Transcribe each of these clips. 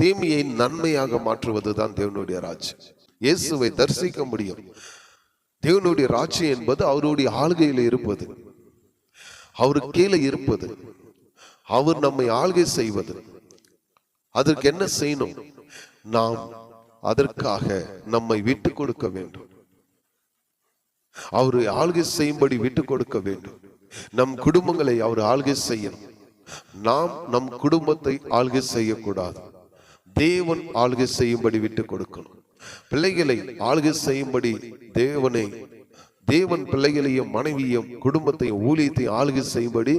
தீமையை நன்மையாக மாற்றுவது தான் தேவனுடைய ராஜ்யம். இயேசுவை தரிசிக்க முடியும். தேவனுடைய ராஜ்யம் என்பது அவருடைய ஆளுகையில் இருப்பது. அவரு கீழே இருப்பது. அவர் நம்மை ஆள்கை செய்வது. அதற்கு என்ன செய்யணும்? நாம் அதற்காக நம்மை விட்டு கொடுக்க வேண்டும். அவர் ஆள்கை செய்யும்படி விட்டு கொடுக்க வேண்டும். நம் குடும்பங்களை அவர் ஆள்கை செய்யணும். நாம் நம் குடும்பத்தை ஆள்கை செய்யக்கூடாது. தேவன் ஆள்கை செய்யும்படி விட்டு கொடுக்கணும். பிள்ளைகளை ஆள்கை செய்யும்படி தேவனை தேவன் பிள்ளைகளையும் மனைவியும் குடும்பத்தையும் ஊழியத்தையும் ஆளுகை செய்யும்படி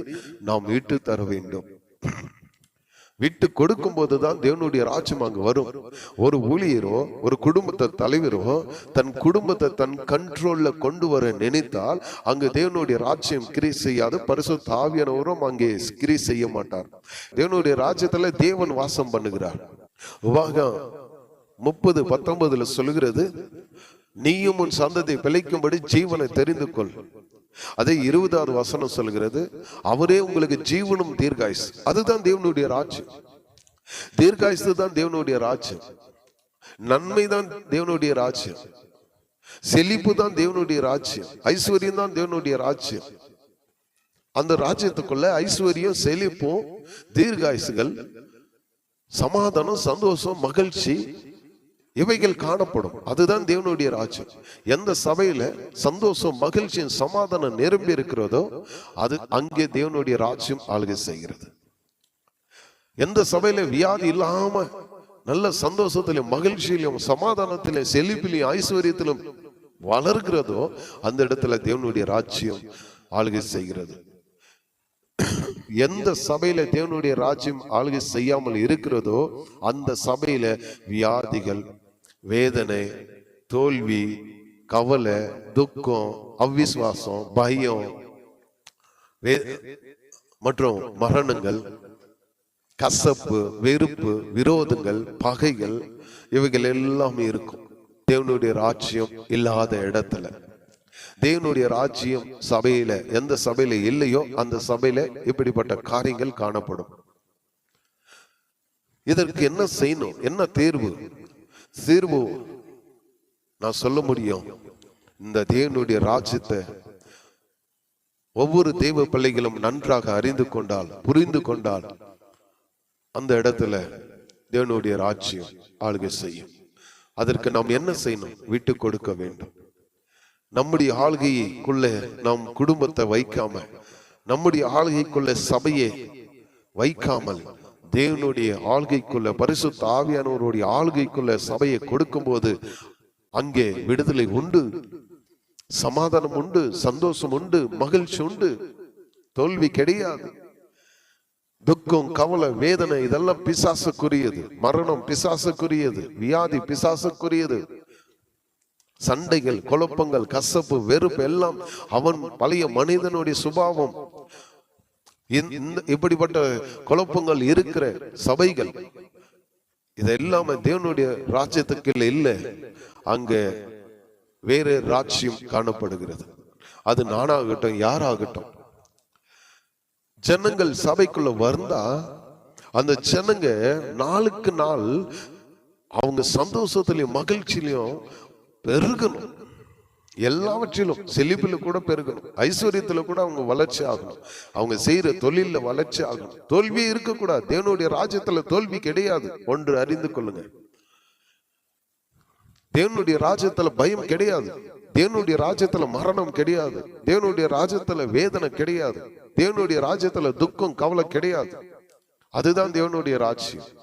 நாம் விட்டு தர வேண்டும். விட்டு கொடுக்கும் போதுதான் தேவனுடைய ராஜ்யம் அங்கு வரும். ஒரு ஊழியரோ ஒரு குடும்பத்தை தலைவரோ தன் குடும்பத்தை தன் கண்ட்ரோல்ல கொண்டு வர நினைத்தால் அங்கு தேவனுடைய ராஜ்யம் கிரி செய்யாது. பரிசு தாவியானவரும் அங்கே கிரி செய்ய மாட்டார். தேவனுடைய ராஜ்யத்துல தேவன் வாசம் பண்ணுகிறார். விவாகம் முப்பது பத்தொன்பதுல சொல்லுகிறது நீயும் உன் சந்ததி பிழைக்கும்படி ஜீவனை தெரிந்து கொள். அதே இருபதாவது வசனம் சொல்கிறது அவரே உங்களுக்கு ஜீவனும் தீர்காயுஸ் அதுதான் தேவனுடைய ராஜ்யம் தீர்காயுசு தான் தேவனுடைய ராஜ்யம் நன்மை தான் தேவனுடைய ராஜ்யம் செழிப்பு தான் தேவனுடைய ராஜ்யம் ஐஸ்வர்யம் தான் தேவனுடைய ராஜ்யம் அந்த ராஜ்யத்துக்குள்ள ஐஸ்வர்யம் செழிப்பும் தீர்காயுசுகள் சமாதானம் சந்தோஷம் மகிழ்ச்சி இவைகள் காணப்படும். அதுதான் தேவனுடைய ராஜ்யம். எந்த சபையில சந்தோஷம் மகிழ்ச்சியும் சமாதானம் நிரம்பி இருக்கிறதோ அது அங்கே தேவனுடைய ராஜ்யம் ஆளுகை செய்கிறது. எந்த சபையில வியாதி இல்லாம நல்ல சந்தோஷத்திலும் மகிழ்ச்சியிலும் சமாதானத்திலும் செழிப்பிலையும் ஐஸ்வர்யத்திலும் வளர்கிறதோ அந்த இடத்துல தேவனுடைய ராஜ்யம் ஆளுகை செய்கிறது. எந்த சபையில தேவனுடைய ராஜ்யம் ஆளுகை செய்யாமல் இருக்கிறதோ அந்த சபையில வியாதிகள் வேதனை தோல்வி கவலை துக்கம் அவ்விசுவாசம் பயம் வே- மற்றும் மரணங்கள் கசப்பு வெறுப்பு விரோதங்கள் பகைகள் இவைகள் எல்லாமே இருக்கும். தேவனுடைய ராஜ்யம் இல்லாத இடத்துல. தேவனுடைய ராஜ்யம் சபையில எந்த சபையில இல்லையோ அந்த சபையில இப்படிப்பட்ட காரியங்கள் காணப்படும். இதற்கு என்ன செய்யணும்? என்ன தேர்வு? தீர்வு நான் சொல்ல முடியும். இந்த தேவனுடைய ராஜ்யத்தை ஒவ்வொரு தெய்வ பிள்ளைகளும் நன்றாக அறிந்து கொண்டால் புரிந்து கொண்டால் அந்த இடத்துல தேவனுடைய ராஜ்யம் ஆளுகை செய்யும். அதற்கு நாம் என்ன செய்யணும்? விட்டு கொடுக்க வேண்டும். நம்முடைய ஆளுகைக்குள்ள நம் குடும்பத்தை வைக்காம நம்முடைய ஆளுகைக்குள்ள சபையை வைக்காமல் தேவனுடைய ஆளுகைக்குள்ள பரிசுத்த ஆவியானவருடைய ஆளுகைக்குள்ள சபையை கொடுக்கும்போது அங்கே விடுதலை உண்டு சமாதானம் உண்டு சந்தோஷம் உண்டு மகிழ்ச்சி உண்டு. தோல்வி கிடையாது. துக்கம் கவலை வேதனை இதெல்லாம் பிசாசுக்குரியது. மரணம் பிசாசுக்குரியது. வியாதி பிசாசுக்குரியது. சண்டைகள் குழப்பங்கள் கசப்பு வெறுப்பு எல்லாம் அவன் பழைய மனிதனுடைய சுபாவம். இந்த- இப்படிப்பட்ட குழப்பங்கள் இருக்கிற சபைகள் இதெல்லாம தேவனுடைய ராஜ்யத்துக்கு இல்லை. அங்க வேறு ராஜ்யம் காணப்படுகிறது. அது நானாகட்டும் யாராகட்டும். ஜனங்கள் சபைக்குள்ள வந்தா அந்த ஜனங்க நாளுக்கு நாள் அவங்க சந்தோஷத்திலையும் மகிழ்ச்சியிலையும் பெருகணும். எல்லாவற்றிலும் செழிப்பில் கூட பெருகணும். ஐஸ்வர்யத்துல கூட அவங்க வளர்ச்சி ஆகணும். அவங்க செய்யற தொழிலில் வளர்ச்சி ஆகணும். தோல்வியே இருக்கக்கூடாது. தேவனுடைய ராஜ்யத்துல தோல்வி கிடையாது. ஒன்று அறிந்து கொள்ளுங்க. தேவனுடைய ராஜ்யத்துல பயம் கிடையாது. தேவனுடைய ராஜ்யத்துல மரணம் கிடையாது. தேவனுடைய ராஜ்யத்துல வேதனை கிடையாது. தேவனுடைய ராஜ்யத்துல துக்கம் கவலை கிடையாது. அதுதான் தேவனுடைய ராஜ்யம்.